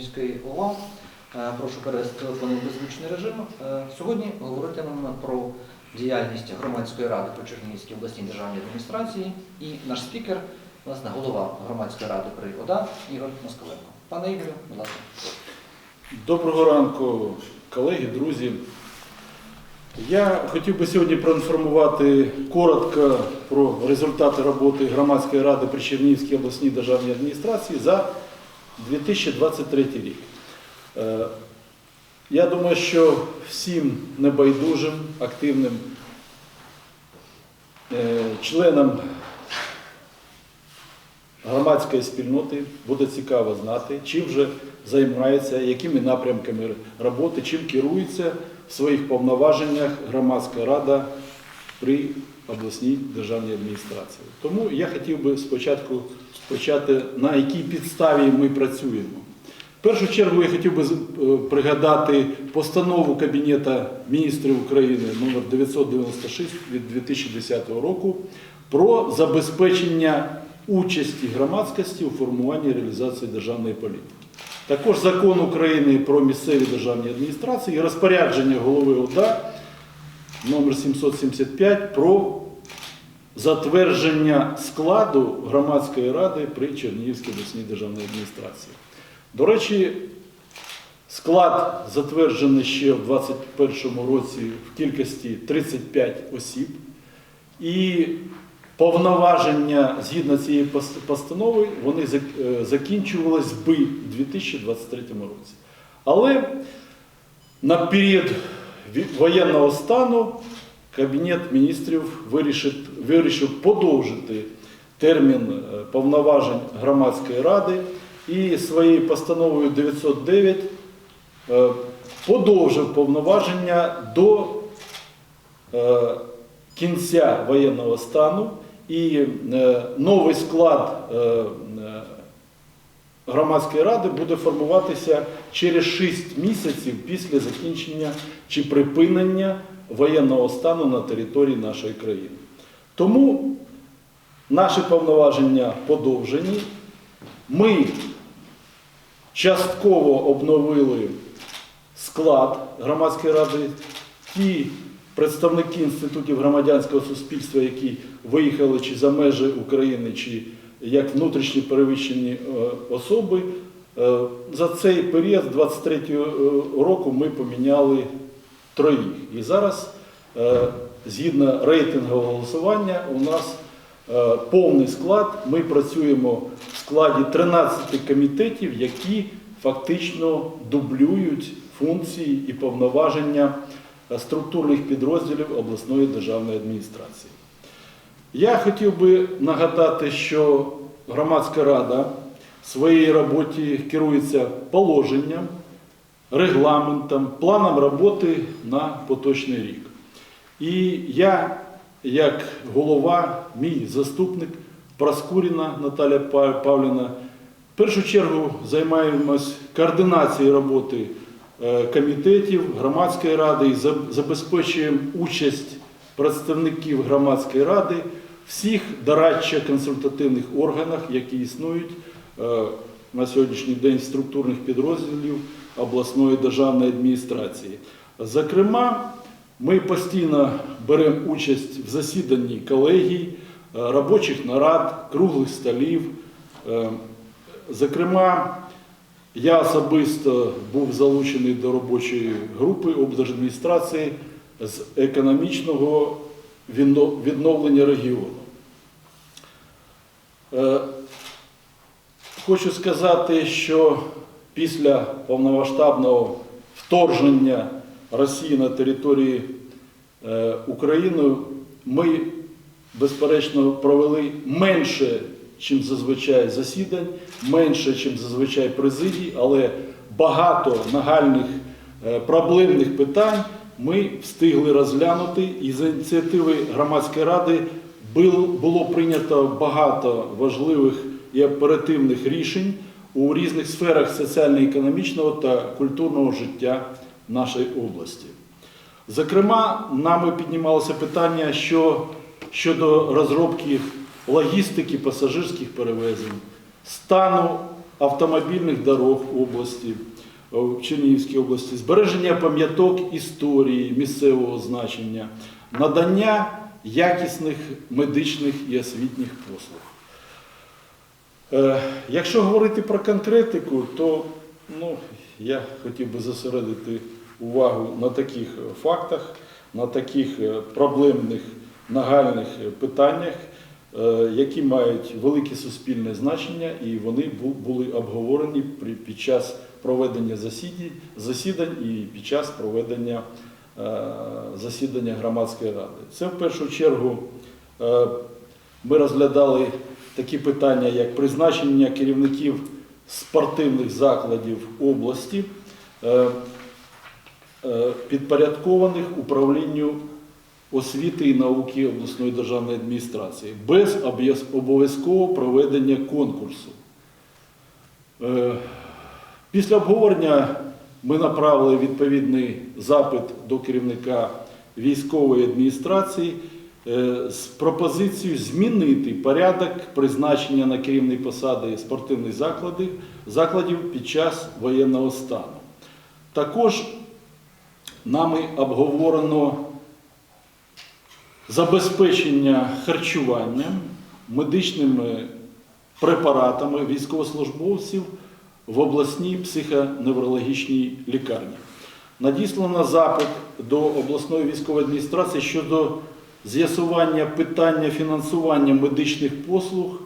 Чернігівської ОВА. Е, Прошу перевести телефон в беззвучний режим. Е, Сьогодні говоритимемо про діяльність громадської ради при Чернігівській обласній державній адміністрації. І наш спікер, власне, голова громадської ради при ОДА Ігор Москаленко. Пане Ігорю, будь ласка. Доброго ранку, колеги, друзі. Я хотів би сьогодні проінформувати коротко про результати роботи громадської ради при Чернігівській обласній державній адміністрації за 2023 рік. Е, Я думаю, що всім небайдужим, активним е, членам громадської спільноти буде цікаво знати, чим же займається, якими напрямками роботи, чим керується в своїх повноваженнях громадська рада при обласній державній адміністрації. Тому я хотів би спочатку почати, на якій підставі ми працюємо. В першу чергу я хотів би е, пригадати постанову Кабінету міністрів України номер 996 від 2010 року про забезпечення участі громадськості у формуванні і реалізації державної політики. Також закон України про місцеві державні адміністрації і розпорядження голови ОДА номер 775 про затвердження складу громадської ради при Чернігівській обласній державній адміністрації. До речі, склад затверджений ще в 2021 році в кількості 35 осіб. І повноваження згідно цієї постанови вони е, закінчувались би в 2023 році. Але на період воєнного стану Кабінет міністрів вирішив, вирішив подовжити термін е, повноважень громадської ради і своєю постановою 909 е, подовжив повноваження до е, кінця воєнного стану. І новий склад громадської ради буде формуватися через 6 місяців після закінчення чи припинення воєнного стану на території нашої країни. Тому наші повноваження подовжені. Ми частково обновили склад громадської ради. Ті представники інститутів громадянського суспільства, які виїхали чи за межі України, чи як внутрішні перевищені е, особи, е, за цей період з 23 року ми поміняли троїх. І зараз, е, згідно рейтингового голосування, у нас е, повний склад. Ми працюємо в складі 13 комітетів, які фактично дублюють функції і повноваження е, структурних підрозділів обласної державної адміністрації. Я хотів би нагадати, що громадська рада в своїй роботі керується положенням, регламентом, планом роботи на поточний рік. І я, як голова, мій заступник Проскуріна Наталя Па- Павлівна, в першу чергу займаємось координацією роботи е, комітетів, громадської ради і забезпечуємо участь представників громадської ради всіх дорадчо-консультативних органах, які існують е, на сьогоднішній день структурних підрозділів обласної державної адміністрації. Зокрема, ми постійно беремо участь в засіданні колегій, е, робочих нарад, круглих столів. Е, Зокрема, я особисто був залучений до робочої групи облдержадміністрації з економічного відновлення регіону. Е, Хочу сказати, що після повномасштабного вторгнення Росії на території е, України ми, безперечно, провели менше, ніж зазвичай засідань, менше, ніж зазвичай президій, але багато нагальних е, проблемних питань ми встигли розглянути. І за ініціативи громадської ради було, прийнято багато важливих і оперативних рішень у різних сферах соціально-економічного та культурного життя нашої області. Зокрема, нами піднімалося питання що, щодо розробки логістики пасажирських перевезень, стану автомобільних дорог області, в Чернігівській області, збереження пам'яток історії місцевого значення, надання якісних медичних і освітніх послуг. Е, Якщо говорити про конкретику, то ну, я хотів би зосередити увагу на таких фактах, на таких е, проблемних нагальних питаннях, е, які мають велике суспільне значення, і вони були обговорені під час проведення засідань, і під час проведення е, засідання громадської ради. Це в першу чергу е, ми розглядали такі питання, як призначення керівників спортивних закладів області, е, підпорядкованих управлінню освіти і науки обласної державної адміністрації, без обов'яз- обов'язкового проведення конкурсу. Після обговорення ми направили відповідний запит до керівника військової адміністрації е, з пропозицією змінити порядок призначення на керівні посади спортивних закладів, закладів під час воєнного стану. Також нами обговорено забезпечення харчуванням медичними препаратами військовослужбовців в обласній психоневрологічній лікарні. Надіслано запит до обласної військової адміністрації щодо з'ясування питання фінансування медичних послуг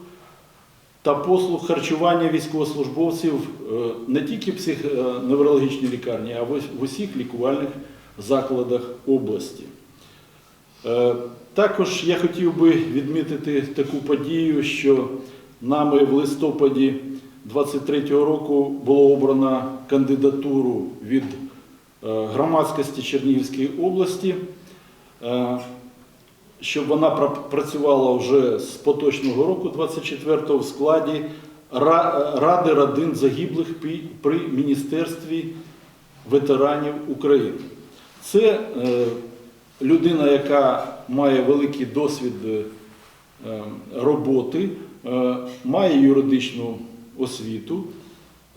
та послуг харчування військовослужбовців е, не тільки в психоневрологічній лікарні, а в усіх лікувальних закладах області. Е, Також я хотів би відмітити таку подію, що нами в листопаді 23-го року було обрано кандидатуру від е, громадськості Чернігівської області, е, щоб вона працювала вже з поточного року, 24-го, в складі Ради родин загиблих при Міністерстві ветеранів України. Це е, людина, яка має великий досвід роботи, має юридичну освіту.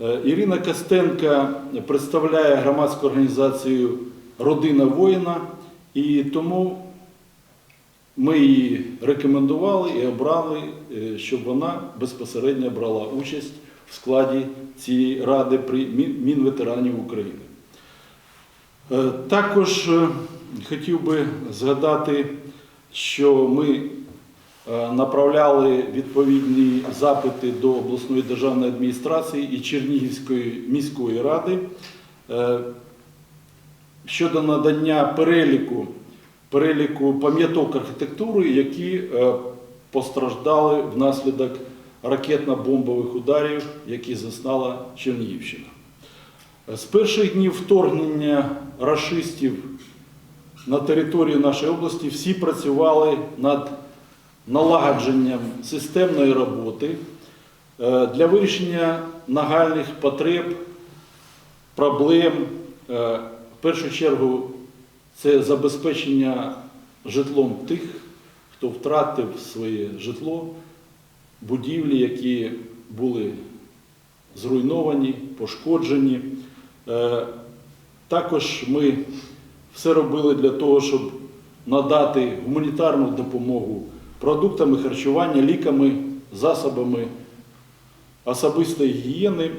Е, Ірина Костенка представляє громадську організацію Родина воїна, і тому ми її рекомендували і обрали, е, щоб вона безпосередньо брала участь в складі цієї ради при Мін- Мінветеранів України. Е, Також хотів би згадати, що ми направляли відповідні запити до обласної державної адміністрації і Чернігівської міської ради е, щодо надання переліку, переліку пам'яток архітектури, які е, постраждали внаслідок ракетно-бомбових ударів, які зазнала Чернігівщина. З перших днів вторгнення рашистів на територію нашої області всі працювали над налагодженням системної роботи е, для вирішення нагальних потреб, проблем. Е, В першу чергу це забезпечення житлом тих, хто втратив своє житло, будівлі, які були зруйновані, пошкоджені. Е, Також ми все робили для того, щоб надати гуманітарну допомогу продуктами харчування, ліками, засобами особистої гігієни,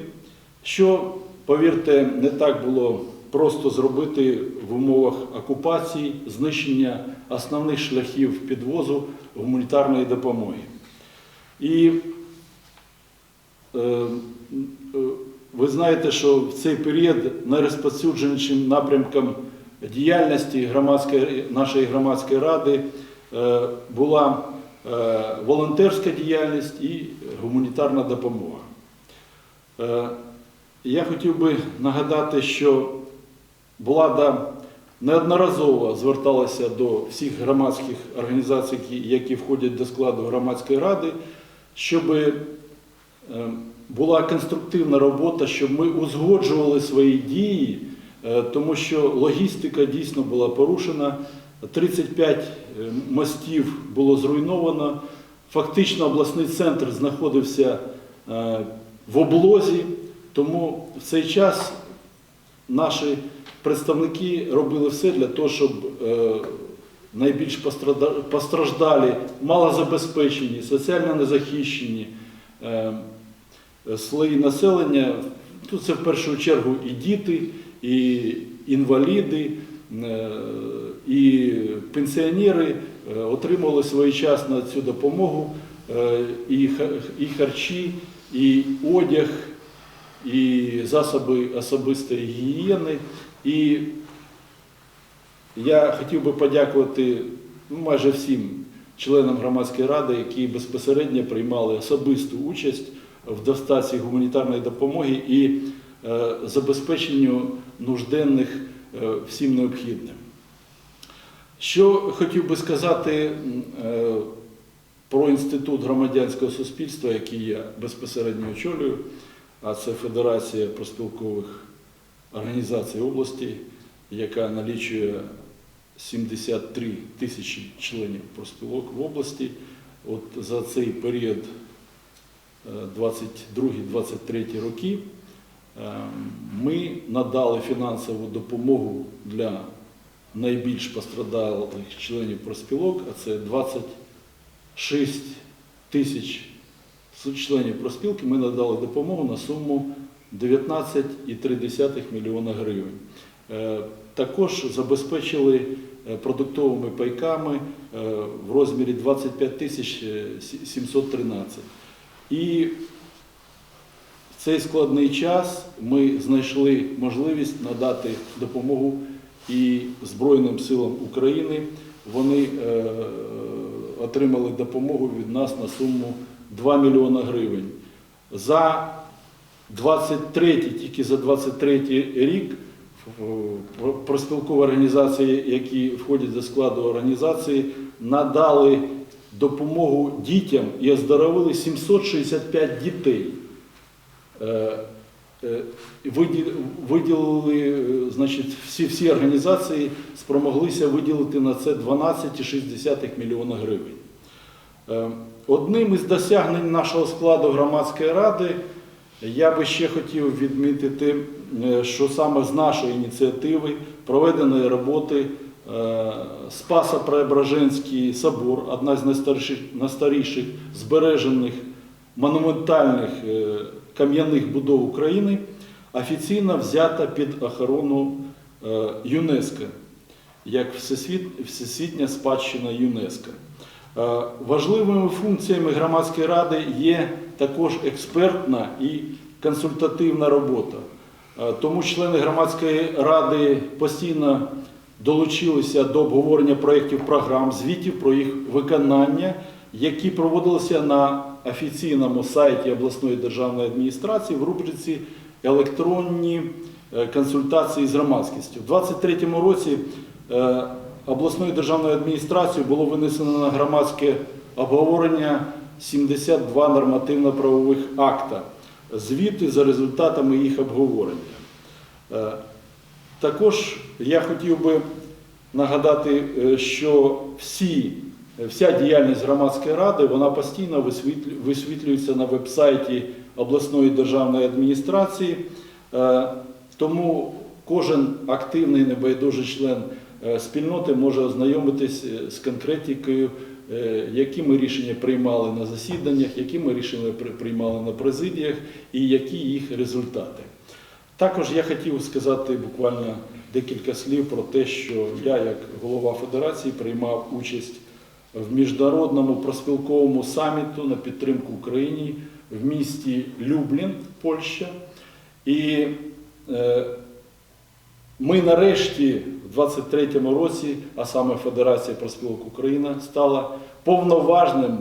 що, повірте, не так було просто зробити в умовах окупації, знищення основних шляхів підвозу гуманітарної допомоги. І Е, Ви знаєте, що в цей період найрозповсюдженішим напрямком діяльності громадської, нашої громадської ради була е, волонтерська діяльність і гуманітарна допомога. Е, Я хотів би нагадати, що влада неодноразово зверталася до всіх громадських організацій, які- входять до складу громадської ради, щоб Е, була конструктивна робота, щоб ми узгоджували свої дії, е, тому що логістика дійсно була порушена. 35 е, мостів було зруйновано. Фактично обласний центр знаходився е, в облозі. Тому в цей час наші представники робили все для того, щоб е, найбільш постраждалі, малозабезпечені, соціально незахищені слої населення. Тут це в першу чергу і діти, і інваліди, і пенсіонери е, отримували своєчасно цю допомогу, е, і харчі, і одяг, і засоби особистої гігієни. І я хотів би подякувати ну, майже всім членам громадської ради, які безпосередньо приймали особисту участь в доставці гуманітарної допомоги і е, забезпеченню нужденних е, всім необхідним. Що хотів би сказати е, про інститут громадянського суспільства, який я безпосередньо очолюю, а це Федерація проспілкових організацій області, яка налічує 73 тисячі членів проспілок в області. От за цей період е, 22-23 роки е, ми надали фінансову допомогу для найбільш пострадалих членів проспілок, а це 26 тисяч членів проспілки. Ми надали допомогу на суму 19,3 мільйона гривень. Е, Також забезпечили е, продуктовими пайками е, в розмірі 25 тисяч е, 713. І цей складний час ми знайшли можливість надати допомогу і Збройним силам України. Вони е, отримали допомогу від нас на суму 2 мільйона гривень. За 23, тільки за 23 рік проспілкові організації, які входять до складу організації, надали допомогу дітям і оздоровили 765 дітей. Е, виді- Виділили, е, значить, всі, всі організації спромоглися виділити на це 12,6 мільйона гривень. Одним із досягнень нашого складу громадської ради я би ще хотів відмітити, що саме з нашої ініціативи проведеної роботи е, Спасо-Преображенський собор, одна з найстаріших, збережених монументальних кам'яних будов України, офіційно взята під охорону е, ЮНЕСКО як всесвітня спадщина ЮНЕСКО. Е, Важливими функціями громадської ради є також експертна і консультативна робота. Е, Тому члени громадської ради постійно долучилися до обговорення проєктів програм, звітів про їх виконання, які проводилися на офіційному сайті обласної державної адміністрації в рубриці електронні е, консультації з громадськістю. У 2023 році е, обласною державною адміністрацією було винесено на громадське обговорення 72 нормативно-правових акта, звіти за результатами їх обговорення. Е, Також я хотів би нагадати, що всі, вся діяльність громадської ради вона постійно висвітлюється на веб-сайті обласної державної адміністрації. Е, Тому кожен активний небайдужий член е, спільноти може ознайомитись е, з конкретикою, які ми рішення приймали на засіданнях, які ми рішення приймали на президіях і які їх результати. Також я хотів сказати буквально декілька слів про те, що я, як голова федерації, приймав участь в міжнародному проспілковому саміту на підтримку Україні в місті Люблін, Польща. І е, ми нарешті в 23-му році, а саме Федерація проспілок Україна, стала повноважним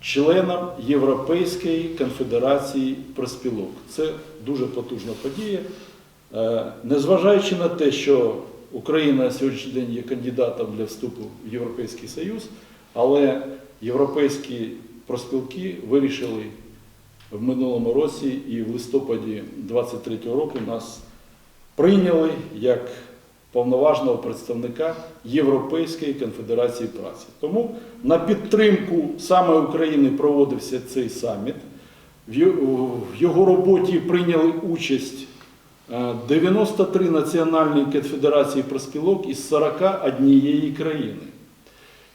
членом Європейської конфедерації проспілок. Це дуже потужна подія. Е, Незважаючи на те, що Україна на сьогоднішній день є кандидатом для вступу в Європейський Союз, але європейські проспілки вирішили в минулому році і в листопаді 23-го року нас прийняли як повноважного представника Європейської конфедерації праці. Тому на підтримку саме України проводився цей саміт. В його роботі прийняли участь 93 національні конфедерації проспілок із 41 країни.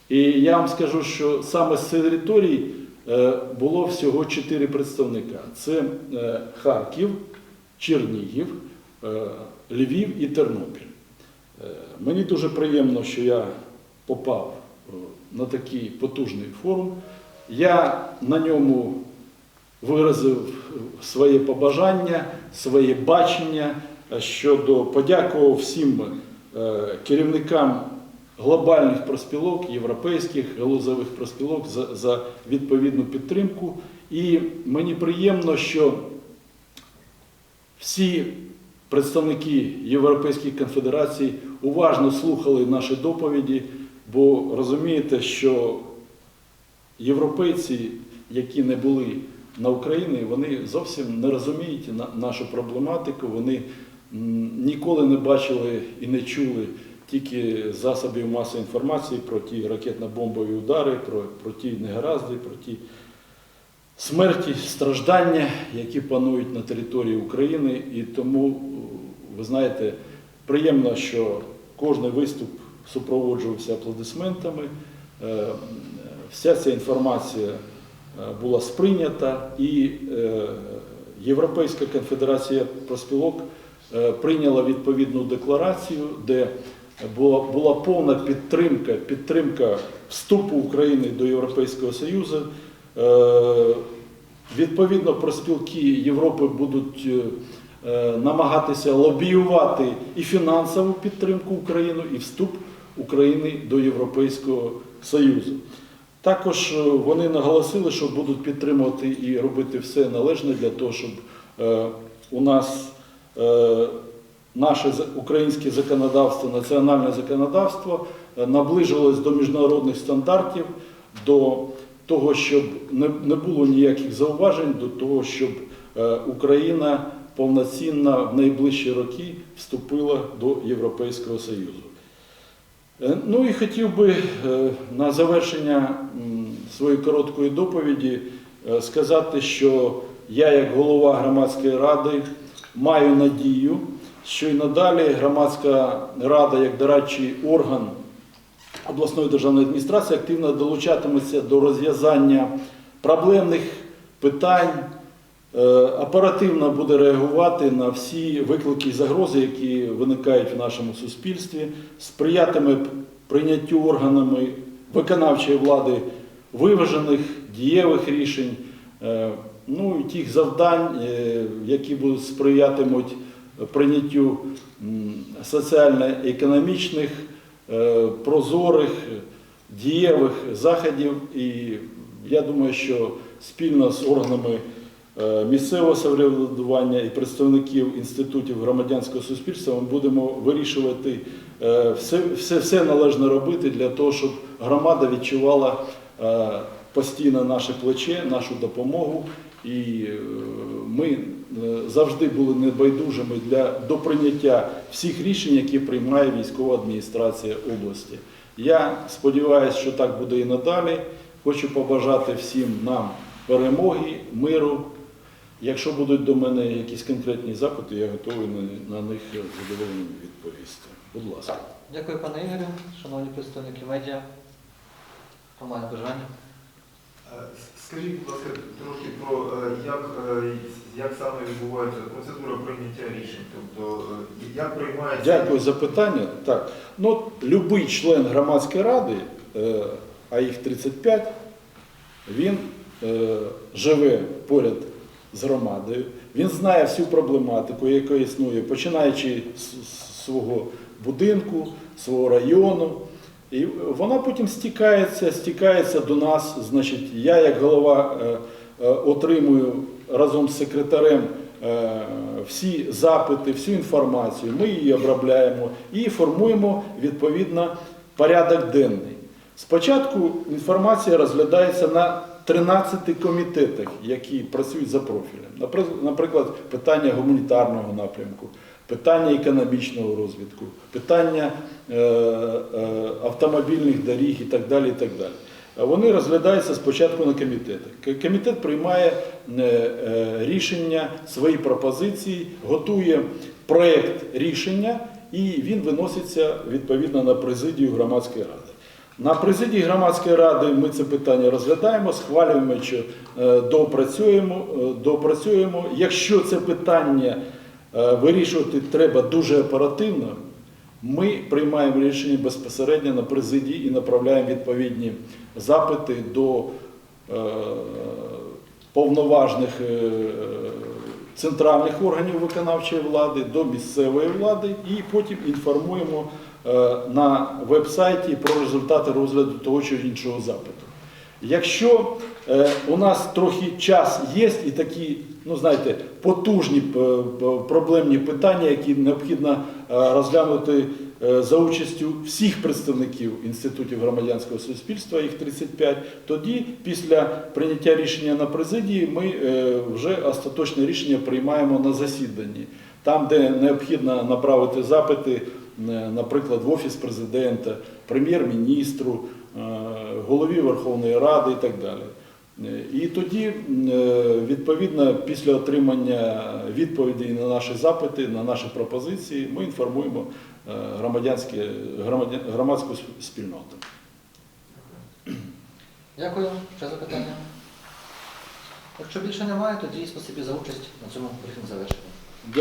І я вам скажу, що саме з території е, було всього 4 представника: це е, Харків, Чернігів, е, Львів і Тернопіль. Е, Мені дуже приємно, що я попав е, на такий потужний форум. Я на ньому виразив своє побажання, своє бачення е, щодо подякував всім е, керівникам глобальних проспілок, європейських галузевих проспілок за, за відповідну підтримку. І мені приємно, що всі представники Європейської конфедерації уважно слухали наші доповіді, бо розумієте, що європейці, які не були на Україні, вони зовсім не розуміють на- нашу проблематику, вони ніколи не бачили і не чули тільки засобів масової інформації про ті ракетно-бомбові удари, про, про ті негаразди, про ті смерті, страждання, які панують на території України. І тому, ви знаєте, приємно, що кожен виступ супроводжувався аплодисментами. Е, Вся ця інформація була сприйнята, і е, Європейська конфедерація проспілок е, прийняла відповідну декларацію, де була, була повна підтримка, підтримка вступу України до Європейського Союзу. Е, Відповідно, проспілки Європи будуть е, е, намагатися лобіювати і фінансову підтримку України, і вступ України до Європейського Союзу. Також е, вони наголосили, що будуть підтримувати і робити все належне для того, щоб е, у нас е, наше українське законодавство, національне законодавство наближилось до міжнародних стандартів, до того, щоб не, було ніяких зауважень, до того, щоб Україна повноцінно в найближчі роки вступила до Європейського Союзу. Е, Ну і хотів би е, на завершення своєї короткої доповіді е, сказати, що я, як голова громадської ради, маю надію, що і надалі громадська рада, як дорадчий орган обласної державної адміністрації, активно долучатиметься до розв'язання проблемних питань, оперативно буде реагувати на всі виклики і загрози, які виникають в нашому суспільстві, сприятиме прийняттю органами виконавчої влади виважених, дієвих рішень, е, ну і тих завдань, е, які будуть сприятимуть прийняттю соціально-економічних, е, прозорих, дієвих заходів. І я думаю, що спільно з органами е, місцевого самоврядування і представників інститутів громадянського суспільства ми будемо вирішувати е, все, все, все належне робити для того, щоб громада відчувала е, постійно наше плече, нашу допомогу. І е, ми е, завжди були небайдужими для до прийняття всіх рішень, які приймає військова адміністрація області. Я сподіваюся, що так буде і надалі. Хочу побажати всім нам перемоги, миру. Якщо будуть до мене якісь конкретні запити, я готовий на, на них задоволено відповісти. Будь ласка. Дякую, пане Ігорю, шановні представники медіа. Хто бажання? Е, Скажіть, будь ласка, трохи про е, як, е, як саме відбувається процедура прийняття рішень, тобто як приймається Дякую за питання. Так, ну, будь-який член громадської ради, а їх 35, він живе поряд з громадою, він знає всю проблематику, яка існує, починаючи з свого будинку, свого району. І вона потім стікається, стікається до нас. Значить, я, як голова, е, е, отримую разом з секретарем е, всі запити, всю інформацію. Ми її обробляємо і формуємо відповідно порядок денний. Спочатку інформація розглядається на 13 комітетах, які працюють за профілем. Наприклад, питання гуманітарного напрямку, питання економічного розвитку, питання е, е, автомобільних доріг і так далі. І так далі. вони розглядаються спочатку на комітетах. Комітет приймає е, рішення, свої пропозиції, готує проєкт рішення і він виноситься відповідно на президію громадської ради. На президії громадської ради ми це питання розглядаємо, схвалюємо, що е, доопрацюємо, е. Якщо це питання е, вирішувати треба дуже оперативно, ми приймаємо рішення безпосередньо на президії і направляємо відповідні запити до повноважних центральних органів виконавчої влади, до місцевої влади, і потім інформуємо на веб-сайті про результати розгляду того чи іншого запиту. Якщо е, у нас трохи час є і такі, ну знаєте, потужні е, проблемні питання, які необхідно е, розглянути е, за участю всіх представників інститутів громадянського суспільства, їх 35, тоді після прийняття рішення на президії ми е, вже остаточне рішення приймаємо на засіданні. Там, де необхідно направити запити, е, наприклад, в Офіс президента, прем'єр-міністру, е, голові Верховної Ради і так далі. Е, І тоді, е, відповідно, після отримання відповідей на наші запити, на наші пропозиції, ми інформуємо е, громадську спільноту. Дякую. Ще запитання? Якщо більше немає, тоді спасибі за участь на цьому брифінг завершено.